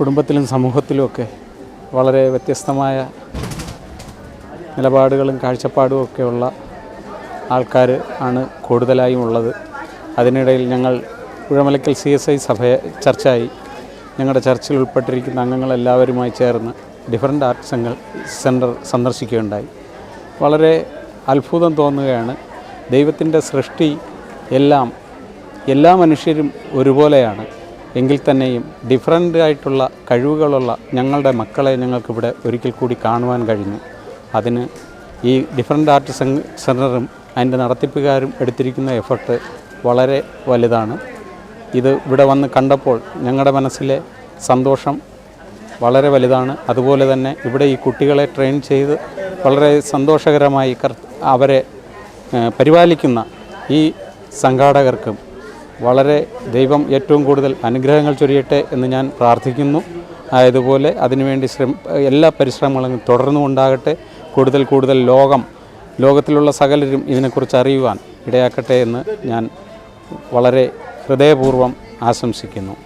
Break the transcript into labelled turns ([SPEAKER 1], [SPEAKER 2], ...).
[SPEAKER 1] കുടുംബത്തിലും സമൂഹത്തിലുമൊക്കെ വളരെ വ്യത്യസ്തമായ നിലപാടുകളും കാഴ്ചപ്പാടും ഒക്കെയുള്ള ആൾക്കാർ ആണ് കൂടുതലായും ഉള്ളത്. അതിനിടയിൽ ഞങ്ങൾ പുഴമലക്കൽ സി എസ് ഐ സഭയെ ചർച്ചയായി. ഞങ്ങളുടെ ചർച്ചിൽ ഉൾപ്പെട്ടിരിക്കുന്ന അംഗങ്ങളെല്ലാവരുമായി ചേർന്ന് ഡിഫറന്റ് ആർട്ട് സെങ്ങൾ സെന്റർ സന്ദർശിക്കുകയുണ്ടായി. വളരെ അത്ഭുതം തോന്നുകയാണ് ദൈവത്തിന്റെ സൃഷ്ടി എല്ലാം എല്ലാ മനുഷ്യരും ഒരുപോലെയാണ്. എങ്കിൽ തന്നെയും ഡിഫറന്റ് ആയിട്ടുള്ള കഴിവുകളുള്ള ഞങ്ങളുടെ മക്കളെ ഞങ്ങൾക്കിവിടെ ഒരിക്കൽ കൂടി കാണുവാൻ കഴിഞ്ഞു. അതിന് ഈ ഡിഫറന്റ് ആർട്ട് സെന്ററും അതിന്റെ നടത്തിപ്പുകാരും എടുത്തിരിക്കുന്ന എഫർട്ട് വളരെ വലുതാണ്. ഇത് ഇവിടെ വന്ന് കണ്ടപ്പോൾ ഞങ്ങളുടെ മനസ്സിലെ സന്തോഷം വളരെ വലുതാണ്. അതുപോലെ തന്നെ ഇവിടെ ഈ കുട്ടികളെ ട്രെയിൻ ചെയ്ത് വളരെ സന്തോഷകരമായി അവരെ പരിപാലിക്കുന്ന ഈ സംഘാടകർക്കും വളരെ ദൈവം ഏറ്റവും കൂടുതൽ അനുഗ്രഹങ്ങൾ ചൊരിയട്ടെ എന്ന് ഞാൻ പ്രാർത്ഥിക്കുന്നു. ആയതുപോലെ അതിനുവേണ്ടി ശ്രമ എല്ലാ പരിശ്രമങ്ങളും തുടർന്നുകൊണ്ടാകട്ടെ കൂടുതൽ കൂടുതൽ ലോകം ലോകത്തിലുള്ള സകലരും ഇതിനെക്കുറിച്ച് അറിയുവാൻ ഇടയാക്കട്ടെ എന്ന് ഞാൻ വളരെ ഹൃദയപൂർവം ആശംസിക്കുന്നു.